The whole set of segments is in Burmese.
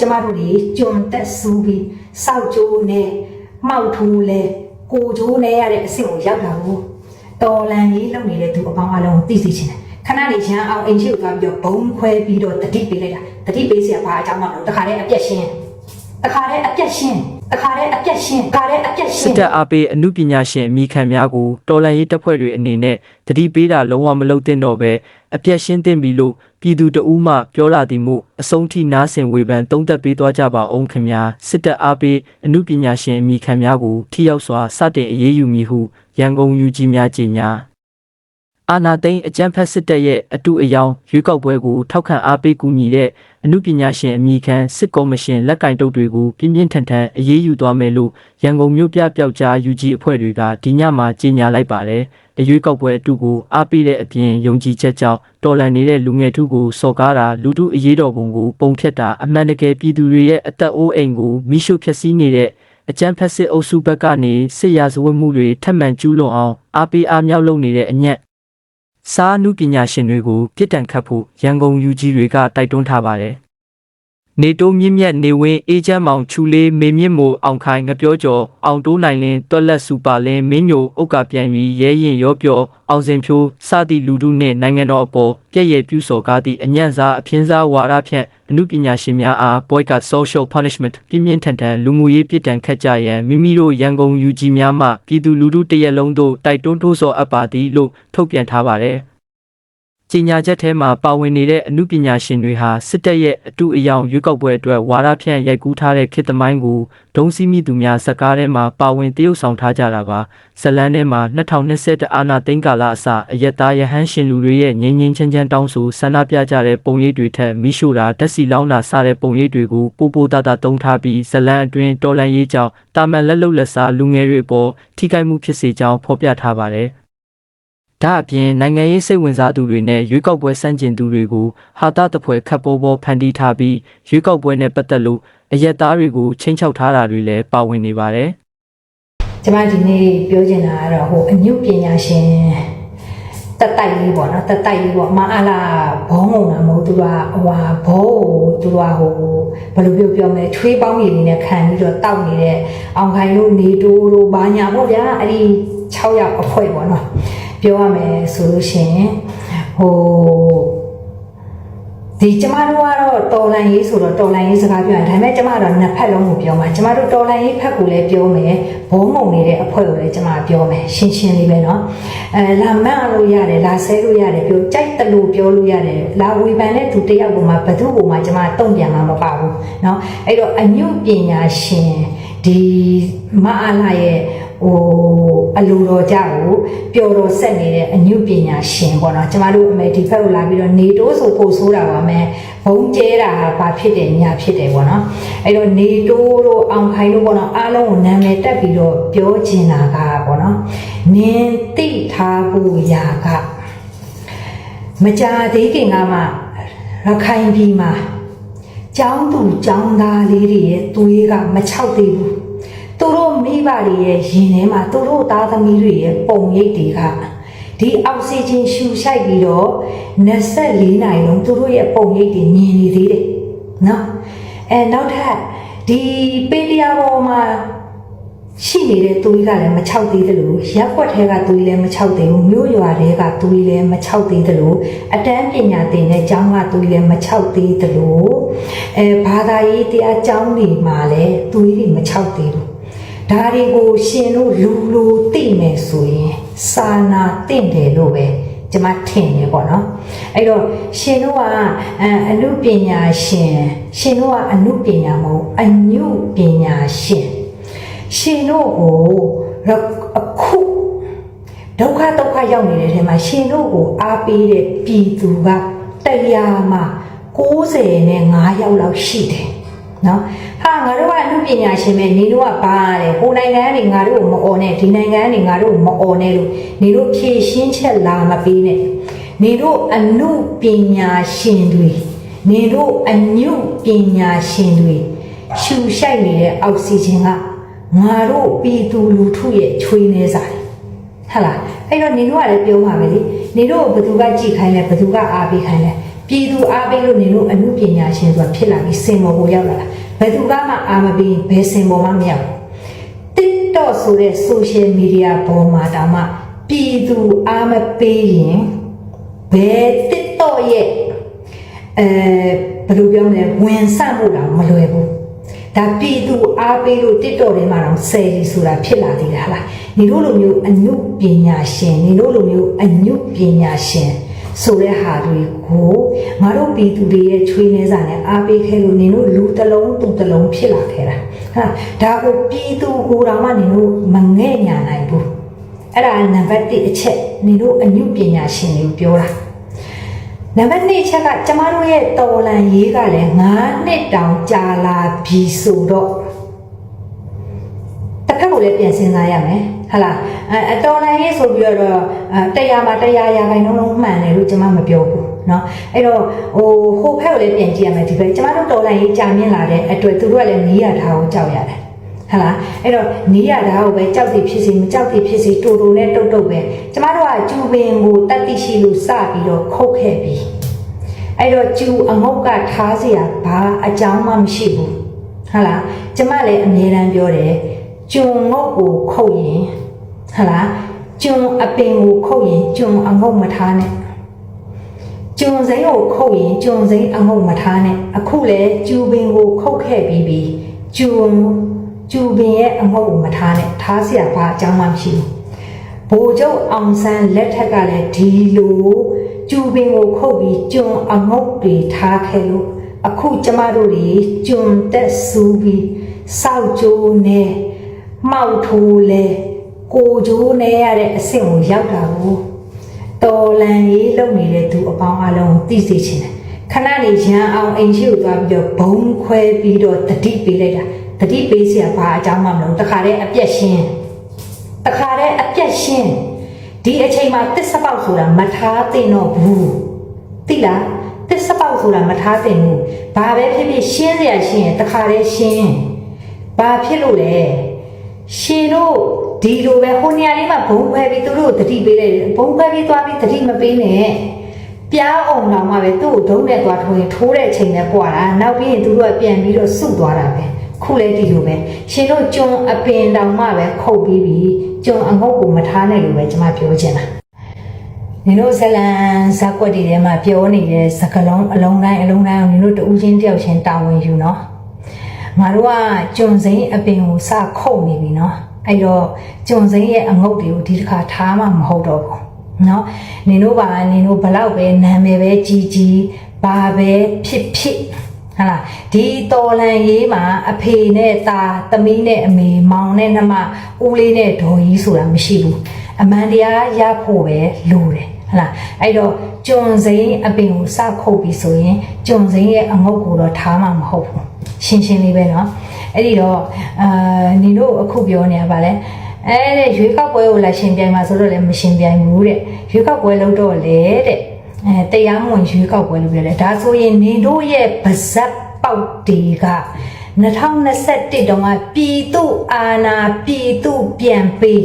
ကျမတို့တွေကြုံတက်ဆူပြီးစောက်ကြိုးနဲ့မှောက်ထိုးလဲကိုကြိုးနဲ့ရတဲ့အဆင့်ကိုရောက်လာဘူးတော်လန်ကြီးလုပ်နေတဲ့သူအပေါင်းအလုံးကိုသိသိချင်တယ်ခဏနေရန်အောင်အင်ချီကိုသွားပြီးတော့ဘုံခွဲပြီးတော့တတိပေးလိုက်တာတတိပေးเสียဘာအကြောင်းမှမလို့တခါတည်းအပြက်ရှင်းတခါတည်းအပြက်ရှင်း တခါတည်းအပြက်ရှင်းတခါတည်းအပြက်ရှစစ်င်းတပ်အားပေးအမှုပညာရှင်အမိခံများကိုတော်လှန်ရေးတပ်ဖွဲ့တွေအနေနဲ့တတိပေးတာလုံးဝမလုပ်သင့်တော့ပဲအပြတ်ရှင်းသင့်ပြီလို့ပြည်သူတအူးမှပြောလာသည်မို့အဆုံးထိနားဆင်ဝေဖန်သုံးသပ်ပေးသွားကြပါအောင်ခင်ဗျာစစ်တပ်အားပေးအမှုပညာရှင်အမိခံများကိုထိရောက်စွာစတင်အရေးယူမည်ဟုရန်ကုန်ယူကြီးများကြေညာ အာနာသိန်းအကြံဖက်စစ်တပ်ရဲ့အတူအယောင်ရွေးကောက်ပွဲကိုထောက်ခံအားပေးကူညီတဲ့အမှုပညာရှင်အမိခံစစ်ကော်မရှင်လက်ကင်တုပ်တွေကိုပြင်းပြင်းထန်ထန်အရေးယူသွားမယ်လို့ရန်ကုန်မြို့ပြပျောက်ကြား UG အဖွဲ့တွေကဒီညမှာကြေညာလိုက်ပါတယ်။အရွေးကောက်ပွဲအတူကိုအားပေးတဲ့အပြင်ယုံကြည်ချက်ကြောင့်တော်လန်နေတဲ့လူငယ်ထုကိုစော်ကားတာလူထုအရေးတော်ပုံကိုပုံဖြတ်တာအမှန်တကယ်ပြည်သူတွေရဲ့အသက်အိုးအိမ်ကိုမိရှုဖျက်ဆီးနေတဲ့အကြမ်းဖက်စစ်အုပ်စုဘက်ကနေစစ်ရာဇဝတ်မှုတွေထပ်မံကျူးလွန်အောင်အားပေးအားမြောက်လုပ်နေတဲ့အညက် စားနုပညာရှင်တွေကိုပြစ်ဒဏ်ခတ်ဖို့ရန်ကုန် UG တွေကတိုက်တွန်းထားပါတယ်။ နေတိုးမြင့်မြတ်နေဝင်းအေဂျင့်မောင်ချူလေးမေမြင့်မိုအောင်ခိုင်ငပြောကျော်အောင်တိုးနိုင်လင်းတွက်လက်စူပါလင်းမင်းညိုဥက္ကပြန်ပြီးရဲရင်ရောပြောအောင်စင်ဖြိုးစသည့်လူထုနှင့်နိုင်ငံတော်အပေါ်ပြည့်ရည်ပြုစော်ကားသည့်အညံ့စားအပြင်းစားဝါဒဖြန့်အမှုပညာရှင်များအား boycott social punishment ပြင်းပြင်းထန်ထန်လူမှုရေးပြည်တံခတ်ကြရန်မိမိတို့ရန်ကုန် UG များမှပြည်သူလူထုတရက်လုံးတို့တိုက်တွန်းထိုးဆော်အပ်ပါသည်လို့ထုတ်ပြန်ထားပါတယ် ကြီးညာချက်ထဲမှာပါဝင်နေတဲ့အမှုပညာရှင်တွေဟာစစ်တပ်ရဲ့အတူအယောင်ရွေးကောက်ပွဲအတွက်ဝါဒဖြန့်ရိုက်ကူးထားတဲ့ခေတ်သမိုင်းကိုဒုံစီမိသူများစကားထဲမှာပါဝင်တရုပ်ဆောင်ထားကြတာပါဇလန်းထဲမှာ2020အာနာသိန်းကာလအစအယက်သားရဟန်းရှင်လူတွေရဲ့ငြင်းငြင်းချမ်းချမ်းတောင်းဆိုဆန္ဒပြကြတဲ့ပုံရိပ်တွေထက်မိရှို့တာဓာတ်စီလောင်းတာစတဲ့ပုံရိပ်တွေကိုပိုပိုတာတာတုံးထားပြီးဇလန်းအတွင်းတော်လန်ရေးကြောင့်တာမန်လက်လုတ်လက်စားလူငယ်တွေအပေါ်ထိခိုက်မှုဖြစ်စေကြောင်းဖော်ပြထားပါတယ် ဒါအပြင်နိုင်ငံရေးစိတ်ဝင်စားသူတွေနဲ့ရွေးကောက်ပွဲစန့်ကျင်သူတွေကိုဟာတာတပွဲခတ်ပေါ်ပေါ်ဖန်တီးထားပြီးရွေးကောက်ပွဲနဲ့ပတ်သက်လို့အရက်သားတွေကိုချင်းချောက်ထားတာတွေလည်းပါဝင်နေပါတယ်ကျမဒီနေ့ပြောချင်တာကတော့ဟိုအညုပညာရှင်တက်တိုက်လေးပေါ့နော်တက်တိုက်လေးပေါ့မအားလာဘောငုံတာမဟုတ်သူကဟိုဟာဘောကိုသူကဟိုဘယ်လိုပြောပြောမလဲချွေးပေါင်းရည်လေးနဲ့ခံပြီးတော့တောက်နေတဲ့အောင်ခိုင်တို့နေတိုးတို့ဘာညာပေါ့ဗျာအဲ့ဒီ6ယောက်အဖွဲ့ပေါ့နော် ပြောရမယ်ဆိုလို့ရှိရင်ဟို ဒီကျမတို့ကတော့တော်လန်ရေးဆိုတော့တော်လန်ရေးစကားပြောရင်ဒါပေမဲ့ကျမကတော့နှစ်ဖက်လုံးကိုပြောမှာကျမတို့တော်လန်ရေးဖက်ကိုလည်းပြောမယ်ဘုံငုံနေတဲ့အဖွဲ့ကိုလည်းကျမပြောမယ်ရှင်းရှင်းလေးပဲเนาะအဲလာမန့်လို့ရတယ်လာဆဲလို့ရတယ်ပြောကြိုက်တလို့ပြောလို့ရတယ်လာဝေဖန်တဲ့သူတယောက်ကိုမှဘသူ့ကိုမှကျမတုံ့ပြန်မှာမပါဘူးเนาะအဲ့တော့အညုပညာရှင်ဒီမအားလာရဲ့ ဟိုအလိုတော်ကြကိုပျော်တော်ဆက်နေတဲ့အညုပညာရှင်ပေါ့နော်ကျမတို့အမေဒီဖက်ကိုလာပြီးတော့နေတိုးဆိုပို့ဆိုးတာပါမယ်ဘုံကျဲတာဟာဘာဖြစ်တယ်ညာဖြစ်တယ်ပေါ့နော်အဲ့တော့နေတိုးတို့အောင်ခိုင်တို့ပေါ့နော်အားလုံးကိုနာမည်တက်ပြီးတော့ပြောချင်တာကပေါ့နော်နင်းတိထားဖို့ရာကမကြာသေးခင်ကမှရခိုင်ပြည်မှာကျောင်းသူကျောင်းသားလေးတွေရဲ့သွေးကမချောက်သေးဘူး သူတို့မိဘတွေရဲ့ရင်ထဲမှာသူတို့သားသမီးတွေရဲ့ပုံရိပ်တွေကဒီအောက်ဆီဂျင်ရှူရှိုက်ပြီးတော့24နိုင်လုံးသူတို့ရဲ့ပုံရိပ်တွေမြင်နေသေးတယ်နော်အဲနောက်ထပ်ဒီပေးလျာပေါ်မှာရှိနေတဲ့သွေးကလည်းမချောက်သေးတယ်လို့ရက်ွက်ထဲကသွေးလည်းမချောက်သေးဘူးမြို့ရွာတွေကသွေးလည်းမချောက်သေးတယ်လို့အတန်းပညာသင်တဲ့ကျောင်းကသွေးလည်းမချောက်သေးတယ်လို့အဲဘာသာရေးတရားကျောင်းတွေမှာလည်းသွေးတွေမချောက်သေးဘူး ဒါတွေကိုရှင်တို့လူလူသိမယ်ဆိုရင်စာနာတင့်တယ်လို့ပဲကျွန်မထင်တယ်ပေါ့နော်အဲ့တော့ရှင်တို့ကအအနုပညာရှင်ရှင်တို့ကအနုပညာမဟုတ်အညုပညာရှင်ရှင်တို့ကိုရအခုဒုက္ခဒုက္ခရောက်နေတဲ့ထဲမှာရှင်တို့ကိုအားပေးတဲ့ပြည်သူကတရားမှာ90နဲ့5ယောက်လောက်ရှိတယ် နော်ဟာငါတို့ကအမှုပညာရှင်ပဲနေတို့ကဘာလဲဟိုနိုင်ငံကနေငါတို့ကိုမအော်နဲ့ဒီနိုင်ငံကနေငါတို့ကိုမအော်နဲ့လို့နေတို့ဖြည့်ရှင်းချက်လာမပေးနဲ့နေတို့အမှုပညာရှင်တွေနေတို့အညုပညာရှင်တွေရှူရှိုက်နေတဲ့အောက်ဆီဂျင်ကငါတို့ပြည်သူလူထုရဲ့ချွေးနေစားတယ်ဟဟလားအဲ့တော့နေတို့ကလည်းပြောပါမယ်လေနေတို့ကိုဘယ်သူကကြည်ခိုင်းလဲဘယ်သူကအားပေးခိုင်းလဲ ပြည်သူအားပေးလို့နေလို့အမှုပညာရှင်ဆိုတာဖြစ်လာပြီးစင်မော်ကိုရောက်လာတာဘယ်သူကမှအာမပေးဘယ်စင်မော်မှမရောက်ဘူး TikTok ဆိုတဲ့ social media ပေါ်မှာတောင်မှပြည်သူအားမပေးရင်ဘယ် TikTok ရဲ့အဲဘယ်လိုပြောမလဲဝင်ဆမှုတော့မလွယ်ဘူးဒါပြည်သူအားပေးလို့ TikTok ထဲမှာတော့ဆယ်ရီဆိုတာဖြစ်လာသေးတာဟလားညီတို့လိုမျိုးအညုပညာရှင်ညီတို့လိုမျိုးအညုပညာရှင် ဆိုတဲ့ဟာတွေကိုငါတို့ပြည်သူတွေရဲ့ချွေးနှဲစာနဲ့အားပေးခဲ့လို့နင်တို့လူတစ်လုံးသူတစ်လုံးဖြစ်လာခဲ့တာဟာဒါကိုပြည်သူကိုယ်တော်မှနင်တို့မငဲ့ညာနိုင်ဘူးအဲ့ဒါနံပါတ်1အချက်နင်တို့အညုပညာရှင်တွေကိုပြောတာနံပါတ်2ချက်ကကျမတို့ရဲ့တော်လန်ရေးကလည်း9နှစ်တောင်ကြာလာပြီဆိုတော့တစ်ခါကိုလည်းပြန်စဉ်းစားရမယ် ဟလာအဲအတော်လန်ရေးဆိုပြီးတော့အဲတရားမှာတရားရာခိုင်နှုန်းလုံးမှန်တယ်လို့ကျမမပြောဘူးเนาะအဲ့တော့ဟိုဟိုဖက်ကိုလည်းပြန်ကြည့်ရမယ်ဒီဘက်ကျမတို့တော်လန်ရေးကြာမြင့်လာတဲ့အတွက်သူတို့ကလည်းနီးရထားကိုကြောက်ရတယ်ဟလာအဲ့တော့နီးရတာကိုပဲကြောက်သည်ဖြစ်စီမကြောက်သည်ဖြစ်စီတူတူနဲ့တုတ်တုတ်ပဲကျမတို့ကကျူပင်ကိုတတ်သိရှိလို့စပြီးတော့ခုတ်ခဲ့ပြီအဲ့တော့ကျူအငုတ်ကထားเสียဘာအကြောင်းမှမရှိဘူးဟုတ်လားကျမလည်းအမြဲတမ်းပြောတယ် ကျုံငုတ်ကိုခုတ်ရင်ဟုတ်လားကျုံအပင်ကိုခုတ်ရင်ကျုံအငုတ်မထားနဲ့ ကျုံစိမ်းကိုခုတ်ရင်ကျုံစိမ်းအငုတ်မထားနဲ့အခုလဲကျူပင်ကိုခုတ်ခဲ့ပြီးပြီကျုံကျူပင်ရဲ့အငုတ်ကိုမထားနဲ့ထားเสียဘာအကြောင်းမှမရှိဘူးဘိုလ်ချုပ်အောင်ဆန်းလက်ထက်ကလည်းဒီလိုကျူပင်ကိုခုတ်ပြီးကျုံအငုတ်တွေထားခဲ့လို့အခုကျမတို့တွေကျုံတက်ဆူပြီးစောက်ကြိုးနဲ့ မှောက်ထိုးလဲကိုကြိုးနဲ့ရတဲ့အဆင့်ကိုရောက်တာကို တော်လန်ရေးလုပ်နေတဲ့သူအပေါင်းအလုံးကိုသိစေချင်တယ်ခဏနေရန်အောင်အိမ်ရှိကိုသွားပြီးတော့ဘုံခွဲပြီးတော့တတိပေးလိုက်တာတတိပေးเสียဘာအကြောင်းမှမလို့တခါတည်းအပြက်ရှင်းတခါတည်းအပြက်ရှင်းဒီအချိန်မှာတစ္ဆပေါက်ဆိုတာမထားသင့်တော့ဘူးသိလားတစ္ဆပေါက်ဆိုတာမထားသင့်ဘူးဘာပဲဖြစ်ဖြစ်ရှင်းเสียရှင်းရင်တခါတည်းရှင်းဘာဖြစ်လို့လဲ ရှင်တို့ဒီလိုပဲဟိုနေရာလေးမှာဘုံခွဲပြီးသူတို့ကိုတတိပေးလိုက်တယ်ဘုံခွဲပြီးသွားပြီးတတိမပေးနဲ့ပြားအောင်တော့မှပဲသူ့ကိုဒုံးနဲ့သွားထိုးရင်ထိုးတဲ့အချိန်နဲ့ပွာတာနောက်ပြီးရင်သူတို့ကပြန်ပြီးတော့စုသွားတာပဲခုလဲဒီလိုပဲရှင်တို့ကြုံအပင်တောင်မှပဲခုတ်ပြီးပြီကြုံအငုတ်ကိုမထားနဲ့လို့ပဲကျွန်မပြောချင်တာနင်တို့ဇလန်ဇက်ကွက်တွေထဲမှာပြောနေတဲ့စကလုံးအလုံးတိုင်းအလုံးတိုင်းကိုနင်တို့တူးချင်းတယောက်ချင်းတာဝန်ယူနော် ငါတို့ကကျုံစိမ့်အပင်ကိုစခုတ်နေပြီနော်အဲ့တော့ကျုံစိမ့်ရဲ့အငုတ်တွေကိုဒီတစ်ခါထားမှမဟုတ်တော့ဘူးနော်နင်တို့ပါနင်တို့ဘလောက်ပဲနာမည်ပဲကြီးကြီးဘာပဲဖြစ်ဖြစ်ဟလာဒီတော်လန်ရေးမှာအဖေနဲ့တာသမီးနဲ့အမေမောင်နဲ့နှမဦးလေးနဲ့ဒေါ်ကြီးဆိုတာမရှိဘူးအမှန်တရားရဖို့ပဲလိုတယ် ဟလာအဲ့တော့ကျွံစိမ်းအပင်ကိုစခုတ်ပြီးဆိုရင်ကျွံစိမ်းရဲ့အငုတ်ကိုတော့ထားမှမဟုတ်ဘူးရှင်းရှင်းလေးပဲเนาะအဲ့ဒီတော့အာနေတို့အခုပြောနေရပါလဲအဲ့တဲ့ရွေးကောက်ပွဲကိုလာရှင်ပြိုင်မှာဆိုတော့လည်းမရှင်ပြိုင်ဘူးတဲ့ရွေးကောက်ပွဲလုပ်တော့လေတဲ့အဲတရားမဝင်ရွေးကောက်ပွဲလုပ်ရတယ်ဒါဆိုရင်နေတို့ရဲ့ပါဇက်ပေါက်တီက2021တုန်းကပြည်သူအာဏာပြည်သူပြန်ပေး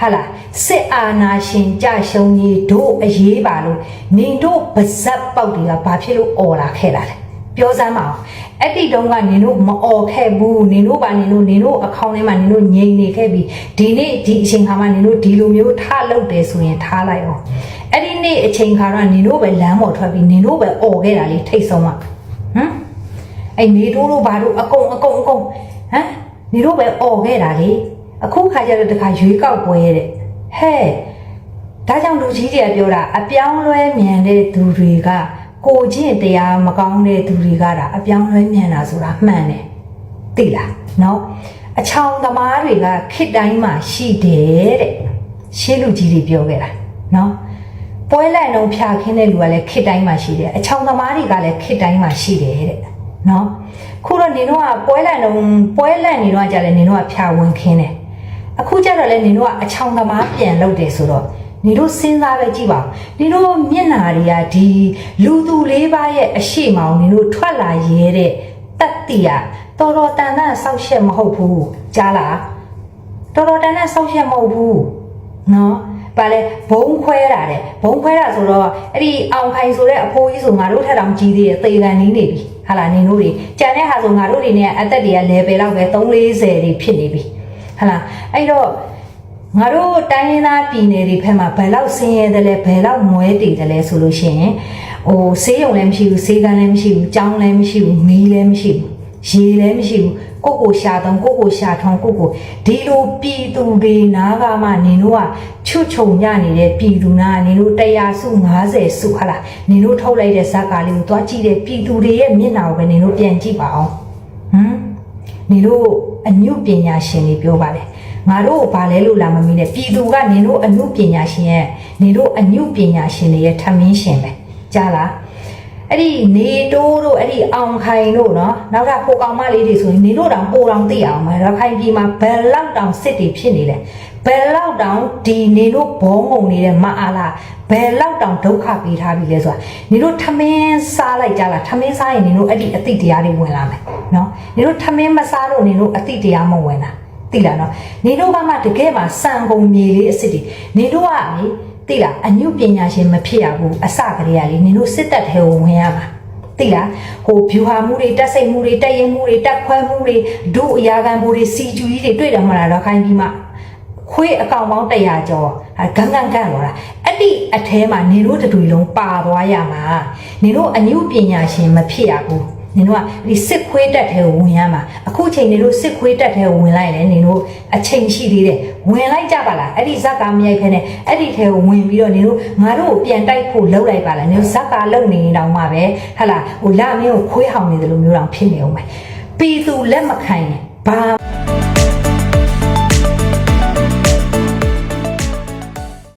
ဟာလာစစ်အာဏာရှင်ကြရှုံးကြီးတို့အရေးပါလို့နေတို့ပါဇက်ပေါက်တွေကဘာဖြစ်လို့អော်လာခဲ့တာလဲပြောစမ်းပါအောင်အဲ့ဒီတုန်းကနင်တို့မအော်ခဲ့ဘူးနင်တို့ပါနင်တို့နင်တို့အခေါင်းထဲမှာနင်တို့ငြိမ်နေခဲ့ပြီးဒီနေ့ဒီအချိန်ခါမှာနင်တို့ဒီလိုမျိုးထလောက်တယ်ဆိုရင်ထားလိုက်အောင်အဲ့ဒီနေ့အချိန်ခါတော့နင်တို့ပဲလမ်းပေါ်ထွက်ပြီးနင်တို့ပဲအော်ခဲ့တာလေထိတ်ဆုံးอ่ะဟမ်အဲ့နေတို့တို့ဘာတို့အကုန်အကုန်အကုန်ဟမ်နင်တို့ပဲအော်ခဲ့တာလေ အခုခါကျတော့တခါရွေးကောက်ပွဲတဲ့ဟဲ့ဒါကြောင့်လူကြီးတွေကပြောတာအပြောင်းလဲမြန်တဲ့သူတွေကကိုချင်းတရားမကောင်းတဲ့သူတွေကဒါအပြောင်းလဲမြန်တာဆိုတာမှန်တယ်သိလားနော်အချောင်သမားတွေကခစ်တိုင်းမှာရှိတယ်တဲ့ရှေးလူကြီးတွေပြောခဲ့တာနော်ပွဲလိုက်တော့ဖြာခင်းတဲ့လူကလည်းခစ်တိုင်းမှာရှိတယ်အချောင်သမားတွေကလည်းခစ်တိုင်းမှာရှိတယ်တဲ့နော်ခုတော့နင်တို့ကပွဲလိုက်တော့ပွဲလိုက်နေတော့ကြာလဲနင်တို့ကဖြာဝင်ခင်းတယ် အခုကျတော့လေနင်တို့ကအချောင်သမားပြန်လုပ်တယ်ဆိုတော့နင်တို့စဉ်းစားပဲကြည့်ပါဦးနင်တို့မျက်နာတွေကဒီလူသူလေးပါးရဲ့အရှိမောင်နင်တို့ထွက်လာရဲတဲ့တက်တီကတော်တော်တန်တန်ဆောက်ရှက်မဟုတ်ဘူးကြားလားတော်တော်တန်တန်ဆောက်ရှက်မဟုတ်ဘူးနော်ပါလဲဘုံခွဲတာတဲ့ဘုံခွဲတာဆိုတော့အဲ့ဒီအောင်ခိုင်ဆိုတဲ့အဖိုးကြီးဆိုငါတို့ထက်တောင်ကြီးသေးတယ်သေကန်နီးနေပြီဟာလာနင်တို့တွေကြံတဲ့ဟာဆိုငါတို့တွေနဲ့အသက်တွေက level လောက်ပဲ340တွေဖြစ်နေပြီ ဟာလာအဲ့တော့ငါတို့တိုင်းရင်းသားပြည်နယ်တွေဖက်မှာဘယ်လောက်ဆင်းရဲတယ်လဲဘယ်လောက်မွဲတည်တယ်လဲဆိုလို့ရှိရင်ဟိုဆေးရုံလည်းမရှိဘူးဆေးကန်းလည်းမရှိဘူးကျောင်းလည်းမရှိဘူးမီးလည်းမရှိဘူးရေလည်းမရှိဘူးကိုကိုရှာတုံးကိုကိုရှာထုံးကိုကိုဒီလိုပြည်သူတွေနားကမှနင်တို့ကချွတ်ချုံညနေတဲ့ပြည်သူနာနင်တို့100စု90စုဟာလားနင်တို့ထုတ်လိုက်တဲ့ဇာတ်ကားလေးကိုသွားကြည့်တဲ့ပြည်သူတွေရဲ့မျက်နှာကိုပဲနင်တို့ပြန်ကြည့်ပါအောင်ဟမ် နင်တို့အညုပညာရှင်တွေပြောပါတယ်ငါတို့ဘာလဲလို့လာမမီးနဲ့ပြည်သူကနင်တို့အညုပညာရှင်ရဲ့နင်တို့အညုပညာရှင်တွေရဲ့ထမင်းရှင်ပဲကြားလား အဲ့ဒီနေတိုးတို့အဲ့ဒီအောင်ခိုင်တို့နော်နောက်ထပ်ကိုကောင်မလေးတွေဆိုရင်နေတို့တောင်ပိုတောင်သိအောင်မယ်ရခိုင်ပြည်မှာဘယ်လောက်တောင်စစ်တွေဖြစ်နေလဲဘယ်လောက်တောင်ဒီနေတို့ဘုံငုံနေတဲ့မအားလားဘယ်လောက်တောင်ဒုက္ခပေးထားပြီလဲဆိုတာနေတို့ထမင်းစားလိုက်ကြလားထမင်းစားရင်နေတို့အဲ့ဒီအသိတရားတွေဝင်လာမယ်နော်နေတို့ထမင်းမစားလို့နေတို့အသိတရားမဝင်တာသိလားနော်နေတို့ကမှတကယ်မှစံကုန်မြေလေးအစ်စ်တွေနေတို့ကလေ သိလားအညုပညာရှင်မဖြစ်ရဘူးအစကတည်းကလေနင်တို့စစ်တပ်ထဲကိုဝင်ရမှာသိလားဟိုဖြူဟာမှုတွေတက်စိတ်မှုတွေတက်ရင်မှုတွေတက်ခွဲမှုတွေဒုအရာခံမှုတွေစီကျူကြီးတွေတွေ့တယ်မလားတော့ခိုင်းပြီးမှခွေးအကောင်ပေါင်း100ကျော်အဲဂန်းဂန်းဂန်းတော့လားအဲ့ဒီအထဲမှာနင်တို့တစ်တွေလုံးပါသွားရမှာနင်တို့အညုပညာရှင်မဖြစ်ရဘူး နင်တို့ကဒီစစ်ခွေးတက်ထဲကိုဝင်ရမှာအခုချိန်နင်တို့စစ်ခွေးတက်ထဲကိုဝင်လိုက်လဲနင်တို့အချိန်ရှိသေးတယ်ဝင်လိုက်ကြပါလားအဲ့ဒီဇက်ကမရိုက်ဖ ೇನೆ အဲ့ဒီထဲကိုဝင်ပြီးတော့နင်တို့ငါတို့ကိုပြန်တိုက်ဖို့လှုပ်လိုက်ပါလားနင်တို့ဇက်ကလုံနေရင်တောင်မှပဲဟဟလာဟိုလာမင်းကိုခွေးဟောင်နေတယ်လို့မျိုးတောင်ဖြစ်နေအောင်ပဲပြည်သူလက်မခံရင်ဘာ